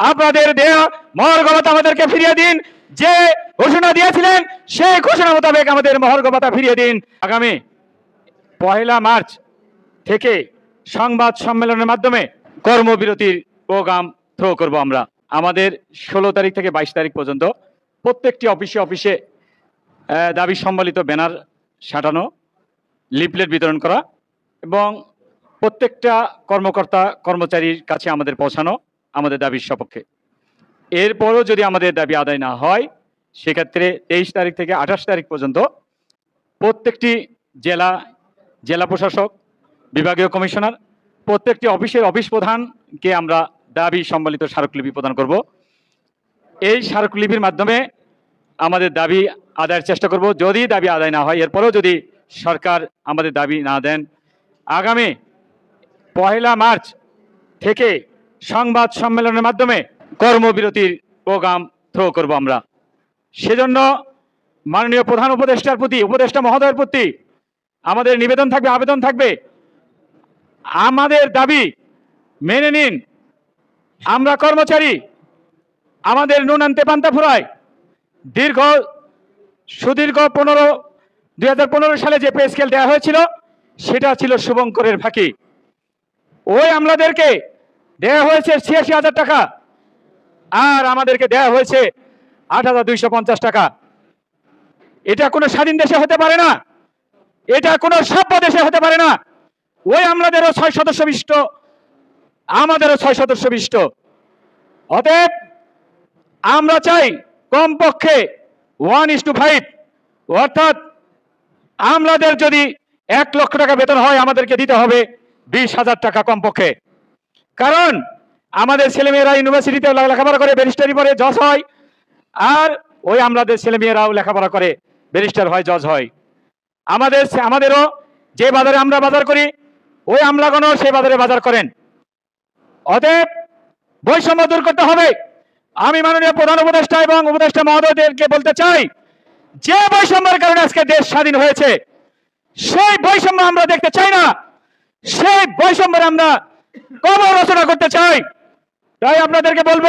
আপনাদের দেয়া মহর্গবতা আমাদেরকে ফিরিয়ে দিন। যে ঘোষণা দিয়েছিলেন, সেই ঘোষণা মোতাবেক আমাদের মহর্গবতা ফিরিয়ে দিন। আগামী পহেলা মার্চ থেকে সংবাদ সম্মেলনের মাধ্যমে কর্মবিরতির প্রোগ্রাম থ্রো করব আমরা। আমাদের ষোলো তারিখ থেকে বাইশ তারিখ পর্যন্ত প্রত্যেকটি অফিসে অফিসে দাবি সম্বলিত ব্যানার সাঁটানো, লিফলেট বিতরণ করা এবং প্রত্যেকটা কর্মকর্তা, কর্মচারীর কাছে আমাদের পৌঁছানো। আমাদের দাবির সপক্ষে। এরপরও যদি আমাদের দাবি আদায় না হয়, সেক্ষেত্রে তেইশ তারিখ থেকে আঠাশ তারিখ পর্যন্ত প্রত্যেকটি জেলা জেলা প্রশাসক, বিভাগীয় কমিশনার, প্রত্যেকটি অফিসের অফিস প্রধানকে আমরা দাবি সম্বলিত স্মারকলিপি প্রদান করব। এই স্মারকলিপির মাধ্যমে আমাদের দাবি আদায়ের চেষ্টা করব। যদি দাবি আদায় না হয়, এরপরেও যদি সরকার আমাদের দাবি না দেন, আগামী পহেলা মার্চ থেকে সংবাদ সম্মেলনের মাধ্যমে কর্মবিরতির প্রোগ্রাম থ্রো করব আমরা। সেজন্য মাননীয় প্রধান উপদেষ্টার প্রতি, উপদেষ্টা মহোদয়ের প্রতি আমাদের নিবেদন থাকবে, আবেদন থাকবে। আমাদের দাবি মেনে নিন, আমরা কর্মচারী, আমাদের নুন আনতে পান্তা ফুরায় দীর্ঘ, সুদীর্ঘ পনেরো, দুই সালে যে পে স্কেল দেওয়া হয়েছিল, সেটা ছিল শুভঙ্করের ফাঁকি। ওই আমলাদেরকে দেওয়া হয়েছে ছিয়াশি হাজার টাকা। আর আমাদেরকে দেওয়া হয়েছে আট হাজার দুইশো পঞ্চাশ টাকা। এটা কোনো স্বাধীন দেশে হতে পারে না। এটা কোনো সভ্য দেশে হতে পারে না। ওই আমলাদেরও ছয় সদস্য বিশিষ্ট, আমাদেরও ছয় সদস্য বিশিষ্ট। অতএব আমরা চাই কমপক্ষে ওয়ান ইস টু ফাইভ অর্থাৎ আমলাদের যদি এক লক্ষ টাকা বেতন হয়, আমাদেরকে দিতে হবে বিশ হাজার টাকা কমপক্ষে। কারণ আমাদের ছেলেমেয়েরা ইউনিভার্সিটিতে লেখাপড়া করে ব্যারিস্টারি পরে জজ হয়। আর ওই আমাদের ছেলেমেয়েরাও লেখাপড়া করে, ব্যারিস্টার হয়, জজ হয়। আমাদের আমাদেরও যে বাজারে আমরা বাজার করি, ওই আমলাগণও সেই বাজারে বাজার করেন। অতএব বৈষম্য দূর করতে হবে। আমি মাননীয় প্রধান উপদেষ্টা এবং উপদেষ্টা মহোদয়দেরকে বলতে চাই, যে বৈষম্যের কারণে আজকে দেশ স্বাধীন হয়েছে, সেই বৈষম্য আমরা দেখতে চাই না। সেই বৈষম্যের আমরা কবর রচনা করতে চাই। তাই আপনাদেরকে বলব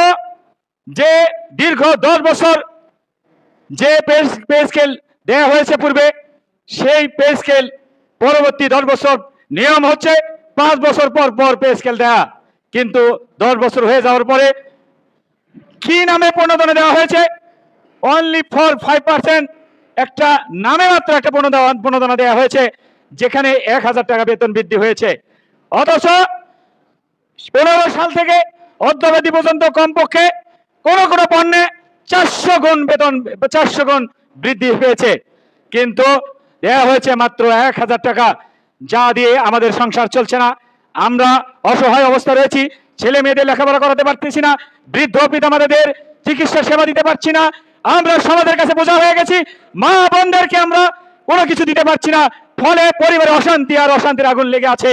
যে দীর্ঘ দশ বছর যে পে স্কেল দেওয়া হয়েছে পূর্বে, সেই পে স্কেল পরবর্তী দশ বছর নিয়ম হচ্ছে পাঁচ বছর পর পর পে স্কেল দেয়া। কিন্তু দশ বছর হয়ে যাওয়ার পরে কি নামে প্রণোদনা দেওয়া হয়েছে? অনলি ফর ফাইভ পার্সেন্ট একটা নামে মাত্র একটা প্রণোদনা দেওয়া হয়েছে, যেখানে এক হাজার টাকা বেতন বৃদ্ধি হয়েছে। অথচ পনেরো সাল থেকে অদ্যাবধি পর্যন্ত কমপক্ষে কোন কোন পণ্যে চারশো গুণ বেতন, চারশো গুণ বৃদ্ধি পেয়েছে। কিন্তু দেওয়া হয়েছে মাত্র এক হাজার টাকা, যা দিয়ে আমাদের সংসার চলছে না। আমরা অসহায় অবস্থা রয়েছি, ছেলে মেয়েদের লেখাপড়া করাতে পারতেছি না, বৃদ্ধ পিতামাতাদের চিকিৎসা সেবা দিতে পারছি না। আমরা সমাজের কাছে বোঝা হয়ে গেছি, মা বোনদেরকে আমরা কোনো কিছু দিতে পারছি না, ফলে পরিবারে অশান্তি আর অশান্তির আগুন লেগে আছে।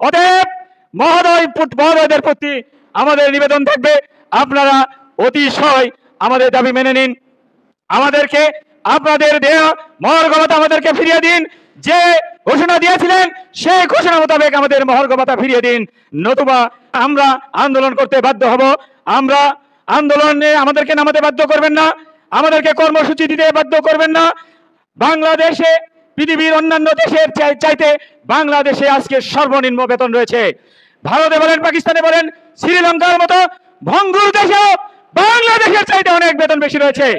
অতএব মহোদয় মহোদয়দের প্রতি আমাদের নিবেদন থাকবে। আপনারা অতিশয় আমাদের দাবি মেনে নিন। আমাদেরকে, আপনাদের দেয়া মহর্গবতা আমাদেরকে ফিরিয়ে দিন। যে ঘোষণা দিয়েছিলেন সেই ঘোষণা মোতাবেক আমাদের মহর্গবতা ফিরিয়ে দিন। নতুবা আমরা আন্দোলন করতে বাধ্য হব। আমরা আন্দোলনে আমাদেরকে নামাতে বাধ্য করবেন না। আমাদেরকে কর্মসূচি দিতে বাধ্য করবেন না। বাংলাদেশে পৃথিবীর অন্যান্য দেশের চাই- চাইতে বাংলাদেশে আজকে সর্বনিম্ন বেতন রয়েছে। ভারতে বলেন, পাকিস্তানে বলেন, শ্রীলঙ্কার মতো ভঙ্গুর দেশেও বাংলাদেশের চাইতে অনেক বেতন বেশি রয়েছে।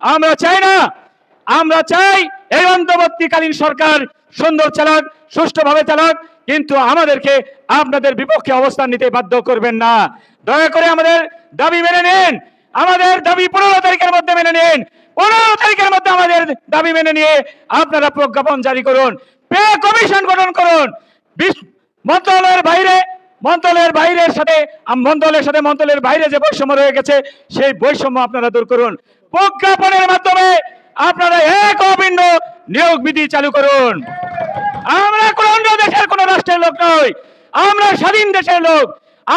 আমরা চাই না, আমরা চাই এই অন্তর্বর্তীকালীন সরকার সুন্দর চালাক, সুষ্ঠুভাবে চালাক, কিন্তু আমাদেরকে আপনাদের বিপক্ষে অবস্থান নিতে বাধ্য করবেন না। দয়া করে আমাদের দাবি মেনে নিন, আমাদের দাবি পনেরো তারিখের মধ্যে মেনে নিন। পনেরো তারিখের মধ্যে আমাদের দাবি মেনে নিয়ে আপনারা প্রজ্ঞাপন জারি করুন। পে কমিশন গঠন করুন। মন্ত্রণালয়ের বাইরে, মন্ত্রণালয়ের বাইরের সাথে মন্ত্রণালয়ের সাথে মন্ত্রণালয়ের বাইরে যে বৈষম্য রয়ে গেছে, সেই বৈষম্য আপনারা দূর করুন। প্রজ্ঞাপনের মাধ্যমে আপনারা এক অভিন্ন নিয়োগ বিধি চালু করুন। আমরা কোন দেশের কোন রাষ্ট্রের লোক নই। আমরা স্বাধীন দেশের লোক।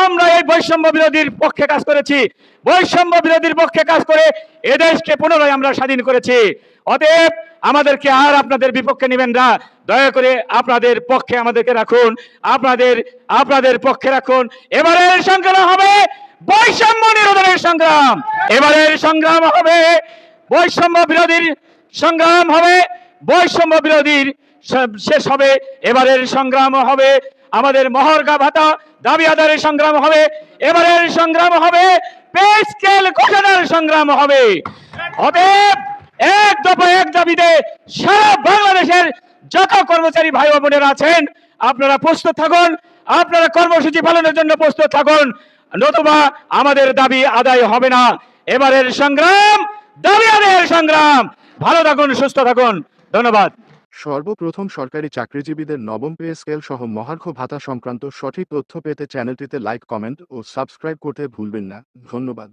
আমরা এই বৈষম্য বিরোধীর পক্ষে কাজ করেছি। বৈষম্য বিরোধীর পক্ষে কাজ করে এদেশকে পুনরায় আমরা স্বাধীন করেছি। অতএব আমাদেরকে আর আপনাদের বিপক্ষে নেবেন না। দয়া করে আপনাদের পক্ষে আমাদেরকে রাখুন। আপনাদের আপনাদের পক্ষে রাখুন। এবারের সংগ্রাম হবে বৈষম্য নিরোধনের সংগ্রাম। এবারের সংগ্রাম হবে বৈষম্য বিরোধীর সংগ্রাম হবে। বৈষম্য বিরোধীর শেষ হবে। এবারের সংগ্রাম হবে আমাদের মহর্গা ভাতা দাবি আদায়ের সংগ্রাম হবে। এবারের সংগ্রাম হবে পে স্কেল ঘোষণার সংগ্রাম হবে। অতএব এক দফা এক দাবিতে সারা বাংলাদেশের যত কর্মচারী ভাই বোনেরা আছেন, আপনারা প্রস্তুত থাকুন, আপনারা কর্মসূচি পালনের জন্য প্রস্তুত থাকুন। নতুবা আমাদের দাবি আদায় হবে না। এবারের সংগ্রাম, দাবি আদায়ের সংগ্রাম। ভালো থাকুন, সুস্থ থাকুন। ধন্যবাদ। সর্বপ্রথম সরকারি চাকরিজীবীদের নবম পে স্কেল সহ মহার্ঘ ভাতা সংক্রান্ত সঠিক তথ্য পেতে চ্যানেলটিতে লাইক, কমেন্ট ও সাবস্ক্রাইব করতে ভুলবেন না। ধন্যবাদ।